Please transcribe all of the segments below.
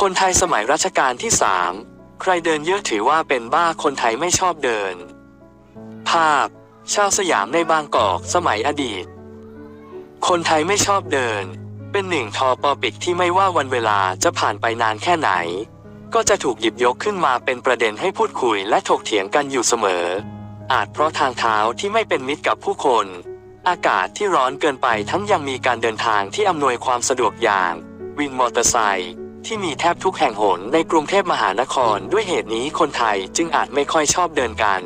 คนไทยสมัยรัชกาลที่สามใครเดินเยอะถือว่าเป็นบ้าคนไทยไม่ชอบเดิน ภาพ ชาวสยามในบางกอกสมัยอดีต คนไทยไม่ชอบเดิน เป็นหนึ่งทอปอปิกที่ไม่ว่าวันเวลาจะผ่านไปนานแค่ไหน ก็จะถูกหยิบยกขึ้นมาเป็นประเด็นให้พูดคุยและถกเถียงกันอยู่เสมอ อาจเพราะทางเท้าที่ไม่เป็นมิตรกับผู้คน อากาศที่ร้อนเกินไปทั้งยังมีการเดินทางที่อำนวยความสะดวกอย่าง วินมอเตอร์ไซค์ ที่มีแทบทุกแห่งหนในกรุงเทพมหานครด้วยเหตุนี้คนไทยจึงอาจไม่ค่อยชอบเดินกัน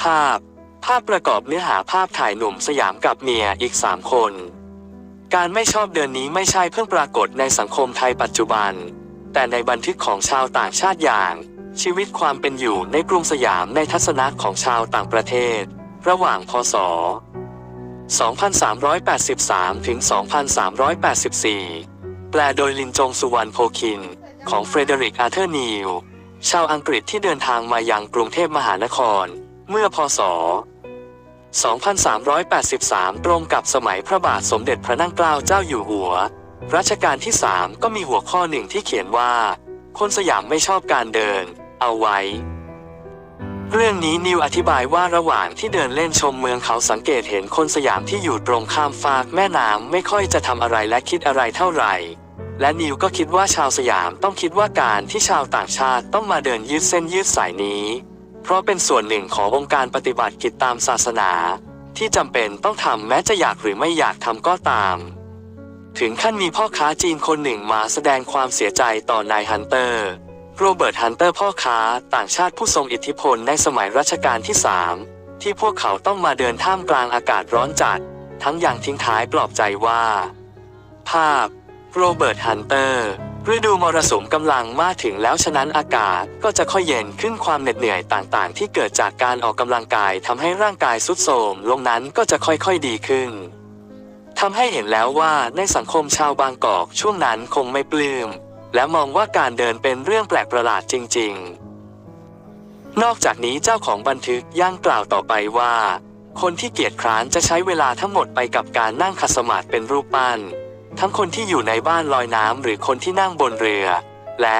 ภาพ ภาพประกอบเนื้อหาภาพถ่ายหนุ่มสยามกับเมียอีกสามคน การไม่ชอบเดินนี้ไม่ใช่เพิ่งปรากฏในสังคมไทยปัจจุบัน แต่ในบันทึกของชาวต่างชาติอย่าง ชีวิตความเป็นอยู่ในกรุงสยามในทัศนะของชาวต่างประเทศ ระหว่างพศ 2383 ถึง 2384 แปลโดยลินจงสุวรรณโพคิน ของเฟรเดริกอาร์เธอร์นิว ชาวอังกฤษที่เดินทางมายังกรุงเทพมหานคร เมื่อพศ 2383 ตรงกับสมัยพระบาทสมเด็จพระนั่งเกล้าเจ้าอยู่หัว รัชกาลที่ 3 ก็มีหัวข้อหนึ่งที่เขียนว่า คนสยามไม่ชอบการเดิน เอาไว้ เรื่องนี้นิวอธิบายว่าระหว่างที่เดินเล่นชมเมืองเขาสังเกตเห็นคนสยามที่อยู่ตรงข้ามฟากแม่น้ำไม่ค่อยจะทำอะไรและคิดอะไรเท่าไหร่ และนิวก็คิดว่าชาวสยามต้องคิดว่าการที่ชาวต่างชาติต้องมาเดินยืดเส้นยืดสายนี้ เพราะเป็นส่วนหนึ่งขององค์การปฏิบัติกิจตามศาสนา ที่จำเป็นต้องทำแม้จะอยากหรือไม่อยากทำก็ตาม ถึงขั้นมีพ่อค้าจีนคนหนึ่งมาแสดงความเสียใจต่อนายฮันเตอร์โรเบิร์ตฮันเตอร์พ่อค้าต่างชาติผู้ทรงอิทธิพลในสมัยรัชกาลที่ 3 ที่พวกเขาต้องมาเดินท่ามกลางอากาศร้อนจัด ทั้งอย่างทิ้งท้ายปลอบใจว่า ภาพ โรเบิร์ตฮันเตอร์ฤดูมรสุมกำลังมาถึงแล้วฉะนั้นอากาศก็จะค่อยเย็นขึ้นความเหน็ดเหนื่อยต่างๆ ที่เกิดจากการออกกำลังกายทำให้ร่างกายสุดโทรมลงนั้นก็จะค่อยๆดีขึ้นทำให้เห็นแล้วว่าในสังคมชาวบางกอกช่วงนั้นคงไม่ปลื้ม และมองว่าการเดินเป็นเรื่องแปลกประหลาดจริง ๆ นอกจากนี้เจ้าของบันทึกยังกล่าวต่อไปว่า คนที่เกียจคร้านจะใช้เวลาทั้งหมดไปกับการนั่งขัสมาธิเป็นรูปปั้น ทั้งคนที่อยู่ในบ้านลอยน้ำหรือคนที่นั่งบนเรือ และ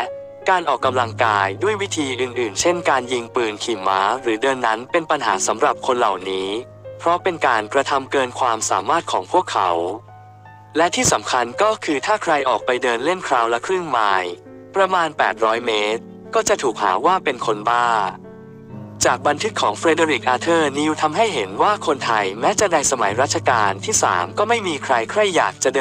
การออกกำลังกายด้วยวิธีอื่นๆ เช่นการยิงปืนขี่ม้าหรือเดินนั้นเป็นปัญหาสำหรับคนเหล่านี้ เพราะเป็นการกระทำเกินความสามารถของพวกเขา และที่สำคัญก็คือถ้าใครออกไปเดินเล่นคราวละครึ่งไมล์ประมาณ 800 เมตร ก็จะถูกหาว่าเป็นคนบ้า จากบันทึกของเฟรเดริกอาร์เธอร์นิวทำให้เห็นว่าคนไทยแม้จะในสมัยรัชกาลที่ 3 ก็ไม่มีใครใครอยากจะเดิน